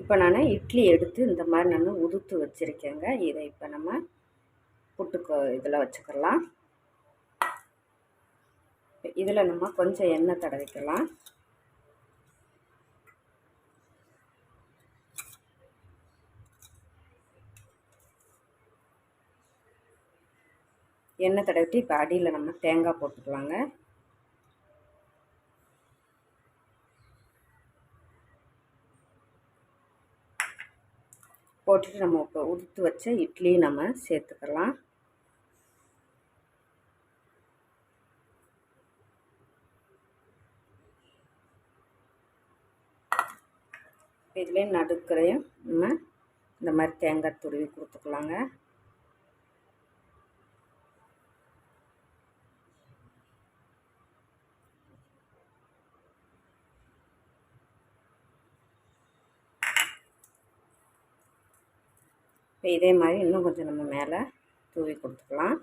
இப்போ நான் இட்லி எடுத்து இந்த மாதிரி நான் உதுத்து வச்சுருக்கேங்க. இதை இப்போ நம்ம புட்டுக்கு இதில் வச்சுக்கலாம். இதில் நம்ம கொஞ்சம் எண்ணெய் தடவிக்கலாம். எண்ணெய் தடவிட்டு இப்போ அடியில் நம்ம தேங்காய் போட்டுக்கலாங்க. போட்டுட்டு நம்ம இப்போ உதுத்து வச்ச இட்லி நம்ம சேர்த்துக்கலாம். இதுலேயும் நடுக்கரையும் நம்ம இந்த மாதிரி தேங்காய் துருவி கொடுத்துக்கலாங்க. இப்போ இதே மாதிரி இன்னும் கொஞ்சம் நம்ம மேலே தூவி கொடுத்துக்கலாம்.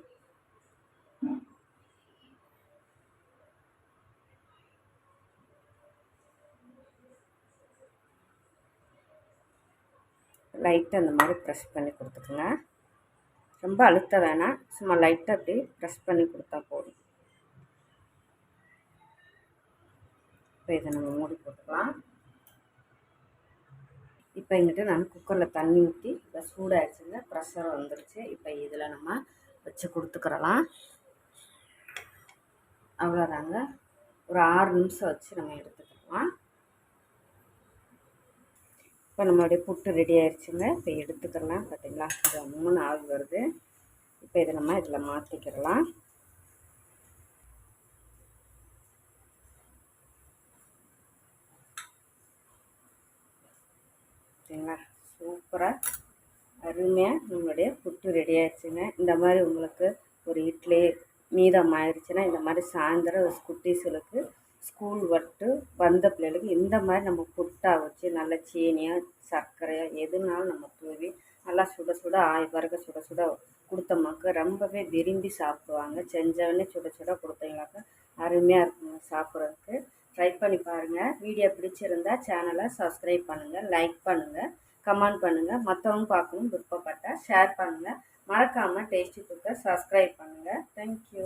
லைட்டாக அந்த மாதிரி ப்ரெஸ் பண்ணி கொடுத்துக்குங்க. ரொம்ப அழுத்த வேணாம். சும்மா லைட்டாக அப்படி ப்ரெஸ் பண்ணி கொடுத்தா போதும். இப்போ இதை நம்ம மூடி போட்டுக்கலாம். இப்போ எங்கிட்ட நான் குக்கரில் தண்ணி ஊற்றி இப்போ சூடாகிடுச்சுங்க ப்ரெஷர் வந்துடுச்சு இப்போ இதில் நம்ம வச்சு கொடுத்துக்கிறலாம். அவ்வளோதாங்க ஒரு ஆறு நிமிஷம் வச்சு நம்ம எடுத்துக்கலாம். இப்போ நம்மளுடைய புட்டு ரெடி ஆயிடுச்சுங்க. இப்போ எடுத்துக்கலாம் பார்த்தீங்களா இது மூணு ஆவி வருது. இப்போ இதை நம்ம இதில் மாற்றிக்கிறலாம் ஓகேங்களா சூப்பராக அருமையாக நம்மளுடைய புட்டு ரெடி ஆயிடுச்சுங்க. இந்த மாதிரி உங்களுக்கு ஒரு இட்லி மீதம் ஆயிடுச்சுன்னா இந்த மாதிரி சாயந்தரம் குட்டீஸுகளுக்கு ஸ்கூல் வட்டு வந்த பிள்ளைகளுக்கு இந்த மாதிரி நம்ம புட்டாக வச்சு நல்ல சீனியாக சர்க்கரையாக எதுனாலும் நம்ம தூவி நல்லா சுட சுட ஆய் பிறகு சுட சுட கொடுத்தோமாக்க ரொம்பவே விரும்பி சாப்பிடுவாங்க. செஞ்சவொடனே சுட சுட கொடுத்தீங்களாக்கா அருமையாக இருக்குங்க சாப்பிட்றதுக்கு. ட்ரை பண்ணி பாருங்கள் வீடியோ பிடிச்சிருந்தா சேனலை சப்ஸ்கிரைப் பண்ணுங்கள் லைக் பண்ணுங்கள் கமெண்ட் பண்ணுங்கள் மற்றவங்க பார்க்கணும் விருப்பப்பட்டால் ஷேர் பண்ணுங்கள் மறக்காமல் டேஸ்டி குக்கர் சப்ஸ்கிரைப் பண்ணுங்கள் தேங்க்யூ